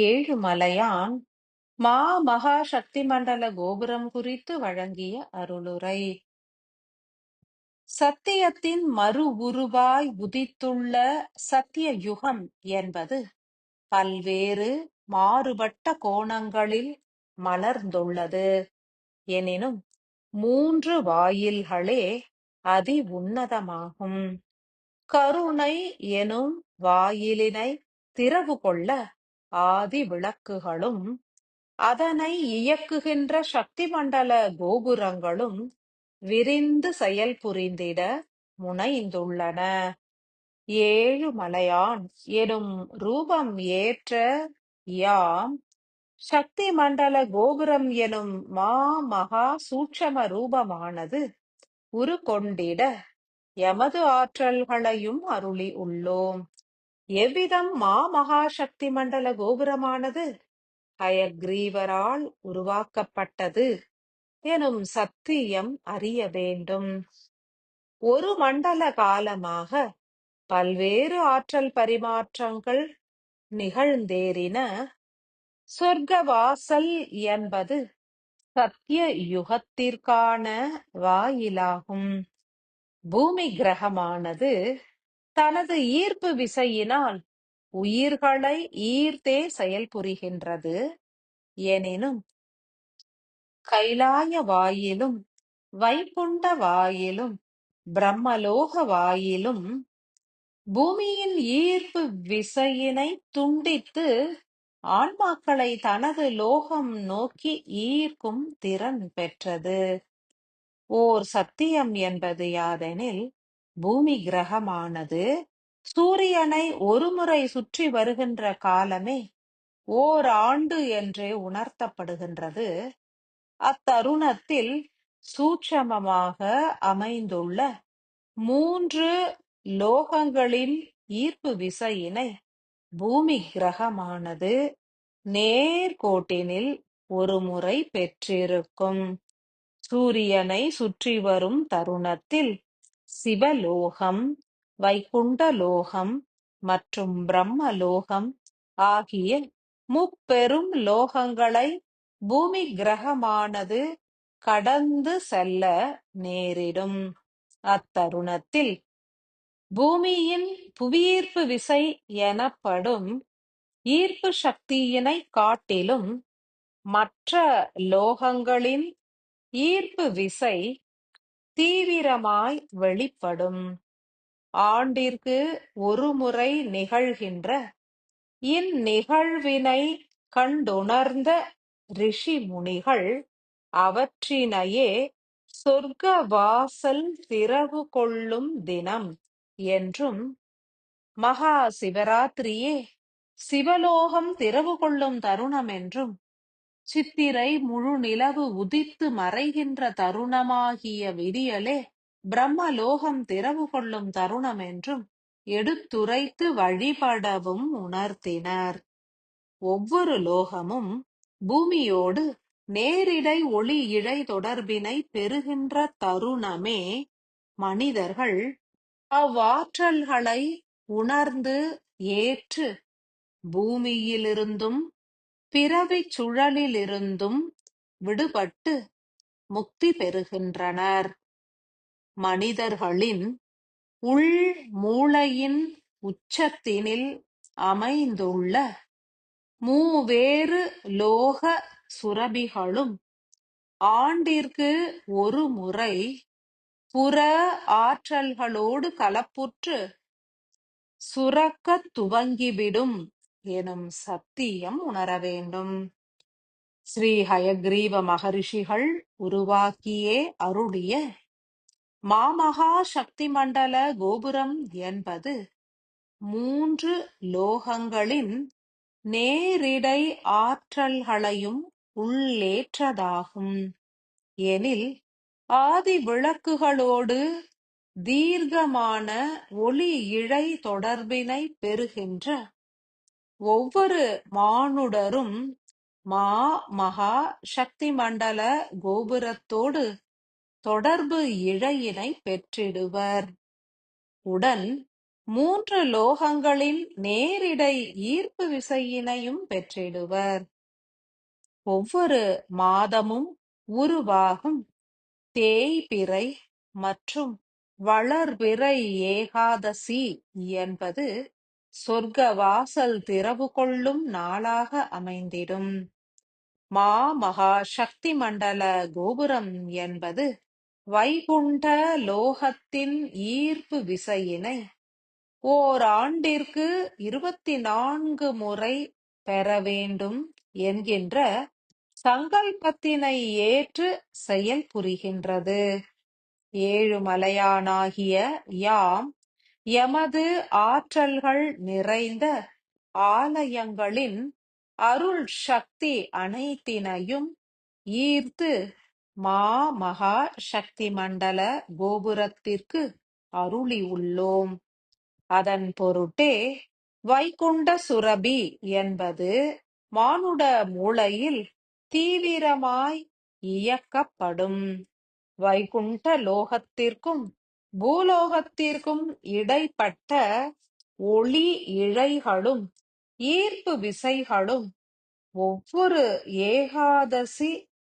ஏழு மலையான் மா மகா சக்தி மண்டல கோபுரம் குறித்து வழங்கிய அருளுரை. சத்தியத்தின் மறு உருவாய் உதித்துள்ள சத்திய யுகம் என்பது பல்வேறு மாறுபட்ட கோணங்களில் மலர்ந்துள்ளது. எனினும் மூன்று வாயில்களே அதி உன்னதமாகும். கருணை எனும் வாயிலினை திறவு கொள்ள ஆதி விளக்குகளும் அதனை இயக்குகின்ற சக்தி மண்டல கோபுரங்களும் விரிந்து செயல் புரிந்திட முனைந்துள்ளன. ஏழு மலையான் எனும் ரூபம் ஏற்ற யாம் சக்தி மண்டல கோபுரம் எனும் மா மகா சூட்சம ரூபமானது உருக்கொண்டிட எமது ஆற்றல்களையும் அருளி உள்ளோம். எவ்விதம் மா மகா சக்தி மண்டல கோபுரமானது? ஹயக்ரீவரால் உருவாக்கப்பட்டது எனும் சத்தியம் அறிய வேண்டும். ஒரு மண்டல காலமாக பல்வேறு ஆற்றல் பரிமாற்றங்கள் நிகழ்ந்தேறின. சொர்க்கவாசல் என்பது சத்திய யுகத்திற்கான வாயிலாகும். பூமி கிரகமானது தனது ஈர்ப்பு விசையினால் உயிர்களை ஈர்த்தே செயல்புரிகின்றது எனினும் கைலாய வாயிலும் வைகுண்ட வாயிலும் பிரம்மலோக வாயிலும் பூமியின் ஈர்ப்பு விசையினை துண்டித்து ஆன்மாக்களை தனது லோகம் நோக்கி ஈர்க்கும் திறன் பெற்றது. ஓர் சத்தியம் என்பது யாதெனில் பூமி கிரகமானது சூரியனை ஒருமுறை சுற்றி வருகின்ற காலமே ஓர் ஆண்டு என்றே உணர்த்தப்படுகின்றது. அத்தருணத்தில் சூட்சமமாக அமைந்துள்ள மூன்று லோகங்களின் ஈர்ப்பு விசையினை பூமி கிரகமானது நேர்கோட்டினில் ஒருமுறை பெற்றிருக்கும். சூரியனை சுற்றி வரும் தருணத்தில் சிவலோகம் வைகுண்டலோகம் மற்றும் பிரம்மலோகம் ஆகிய முப்பெரும் லோகங்களை பூமி கிரகமானது கடந்து செல்ல நேரிடும். அத்தருணத்தில் பூமியின் புவியீர்ப்பு விசை எனப்படும் ஈர்ப்பு சக்தியினை காட்டிலும் மற்ற லோகங்களின் ஈர்ப்பு விசை தீவிரமாய் வெளிப்படும். ஆண்டிற்கு ஒருமுறை நிகழ்கின்ற இந்நிகழ்வினை கண்டுணர்ந்த ரிஷி முனிகள் அவற்றினையே சொர்க்க வாசல் திறவு கொள்ளும் தினம் என்றும் மகா சிவராத்திரியே சிவலோகம் திறவு கொள்ளும் தருணம் என்றும் சித்திரை முழு நிலவு உதித்து மறைகின்ற தருணமாகிய விடியலே பிரம்மலோகம் திறவு கொள்ளும் தருணம் என்றும் எடுத்துரைத்து வழிபடவும் உணர்த்தினர். ஒவ்வொரு லோகமும் பூமியோடு நேரிடை ஒளி இழை தொடர்பினை பெறுகின்ற தருணமே மனிதர்கள் அவ்வாற்றல்களை உணர்ந்து ஏற்று பூமியிலிருந்தும் பிறவிச் சுழலிலிருந்தும் விடுபட்டு முக்தி பெறுகின்றனர். மனிதர்களின் உள் மூளையின் உச்சத்தினில் அமைந்துள்ள மூவேறு லோக சுரபிகளும் ஆண்டிற்கு ஒரு முறை புற ஆற்றல்களோடு கலப்புற்று சுரக்கத் துவங்கிவிடும். எனும் சத்தியம் உணர வேண்டும். ஸ்ரீ ஹயக்ரீவ மகரிஷிகள் உருவாக்கியே அருளிய மாமகா சக்தி மண்டல கோபுரம் என்பது மூன்று லோகங்களின் நேரிடை ஆற்றல்களையும் உள்ளேற்றதாகும். எனில் ஆதி விளக்குகளோடு தீர்க்கமான ஒளி இழை தொடர்பினை பெறுகின்ற ஒவ்வொரு மானுடரும் மா மகா சக்தி மண்டல கோபுரத்தோடு தொடர்பு இழையினை பெற்றிடுவர். உடன் மூன்று லோகங்களின் நேரிடை ஈர்ப்பு விசையினையும் பெற்றிடுவர். ஒவ்வொரு மாதமும் உருவாகும் தேய்பிறை மற்றும் வளர்பிறை ஏகாதசி என்பது சொர்க்க வாசல் திறவு கொள்ளும் நாளாக அமைந்திடும். மா மகா சக்தி மண்டல கோபுரம் என்பது வைகுண்ட லோகத்தின் ஈர்ப்பு விசையினை ஓர் ஆண்டிற்கு இருபத்தி நான்கு முறை பெற வேண்டும் என்கின்ற சங்கல்பத்தினை ஏற்று செயல் புரிகின்றது. ஏழு மலையானாகிய யாம் எமது ஆற்றல்கள் நிறைந்த ஆலயங்களின் அருள் சக்தி அனைத்தினையும் ஈர்த்து மா மகா சக்தி மண்டல கோபுரத்திற்கு அருளி உள்ளோம் அதன் பொருட்டே வைகுண்ட சுரபி என்பது மானுட மூளையில் தீவிரமாய் இயக்கப்படும். வைகுண்ட லோகத்திற்கும் பூலோகத்திற்கும் இடைப்பட்ட ஒளி இழைகளும் ஈர்ப்பு விசைகளும் ஒவ்வொரு ஏகாதசி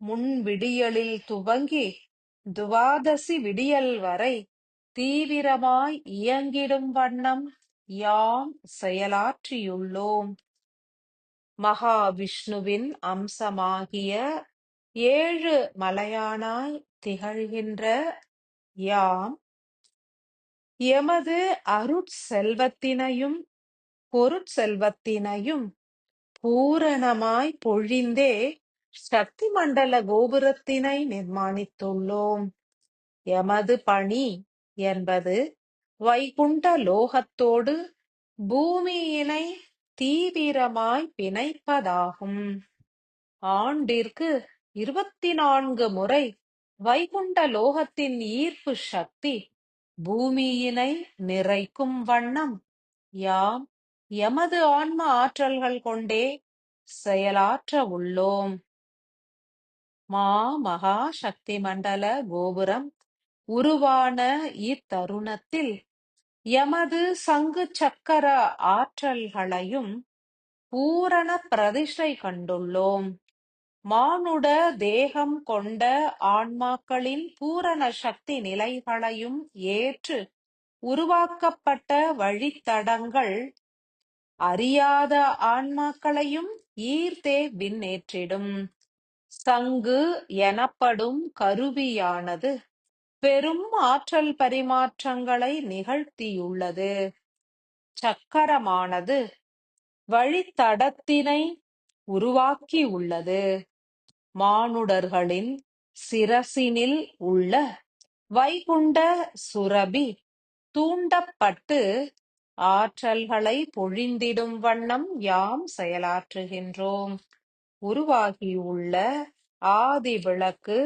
முன்விடியலில் துவங்கி துவாதசி விடியல் வரை தீவிரமாய் இயங்கிடும் வண்ணம் யாம் செயலாற்றியுள்ளோம். மகாவிஷ்ணுவின் அம்சமாகிய ஏழு மலையானாய் திகழ்கின்ற யாம் எமது அருட்செல்வத்தினையும் பொருட்செல்வத்தினையும் பூரணமாய் பொழிந்தே சக்தி மண்டல கோபுரத்தினை நிர்மாணித்துள்ளோம். எமது பணி என்பது வைகுண்ட லோகத்தோடு பூமியினை தீவிரமாய் பிணைப்பதாகும். ஆண்டிற்கு இருபத்தி நான்கு முறை வைகுண்ட லோகத்தின் ஈர்ப்பு சக்தி பூமியினை நிறைக்கும் வண்ணம் யாம் எமது ஆன்ம ஆற்றல்கள் கொண்டே செயலாற்ற உள்ளோம். மா மகா சக்தி மண்டல கோபுரம் உருவான இத்தருணத்தில் எமது சங்கு சக்கர ஆற்றல்களையும் பூரண பிரதிஷ்டை கண்டுள்ளோம். மானுட தேகம் கொண்ட ஆன்மாக்களின் பூரண சக்தி நிலைகளையும் ஏற்று உருவாக்கப்பட்ட வழித்தடங்கள் அறியாத ஆன்மாக்களையும் ஈர்த்தே விண்ணேற்றிடும். சங்கு எனப்படும் கருவியானது பெரும் ஆற்றல் பரிமாற்றங்களை நிகழ்த்தியுள்ளது. சக்கரமானது வழித்தடத்தினை உருவாக்கியுள்ளது. மானுடர்களின் சிரசினில் உள்ள வைகுண்ட சுரபி தூண்டப்பட்டு ஆற்றல்களை பொழிந்திடும் வண்ணம் யாம் செயலாற்றுகின்றோம். உருவாகியுள்ள ஆதி விளக்கு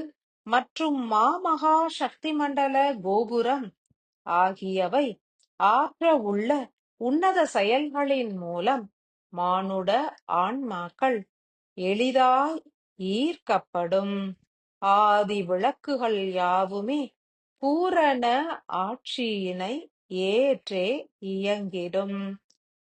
மற்றும் மாமகா சக்தி மண்டல கோபுரம் ஆகியவை ஆற்ற உள்ள உன்னத செயல்களின் மூலம் மானுட ஆன்மாக்கள் எளிதாய் ஈர்க்கப்படும். ஆதி விளக்குகள் யாவுமே பூரண ஆட்சியினை ஏற்றே இயங்கிடும்.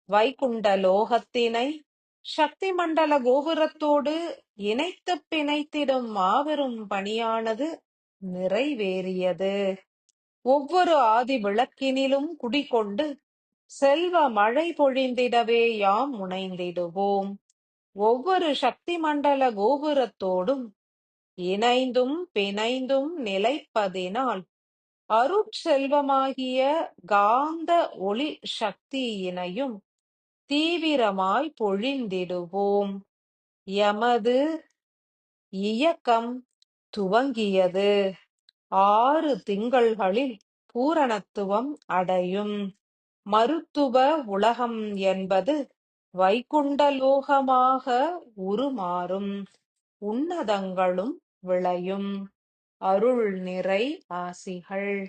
வைகுண்ட லோகத்தினை சக்தி மண்டல கோபுரத்தோடு இணைத்து பிணைத்திடும் மாபெரும் பணியானது நிறைவேறியது. ஒவ்வொரு ஆதி விளக்கினிலும் குடிகொண்டு செல்வ மழை பொழிந்திடவே யாம் முனைந்திடுவோம். ஒவ்வொரு சக்தி மண்டல கோபுரத்தோடும் இணைந்தும் பிணைந்தும் நிலைப்பதினால் அருட்செல்வமாகிய காந்த ஒளி சக்தியினையும் தீவிரமாய் பொழிந்திடுவோம். எமது இயக்கம் துவங்கியது. ஆறு திங்கள்களில் பூரணத்துவம் அடையும். மருத்துவ உலகம் என்பது வைகுண்டலோகமாக உருமாறும் உன்னதங்களும் விளையும். அருள் நிறை ஆசிகள்.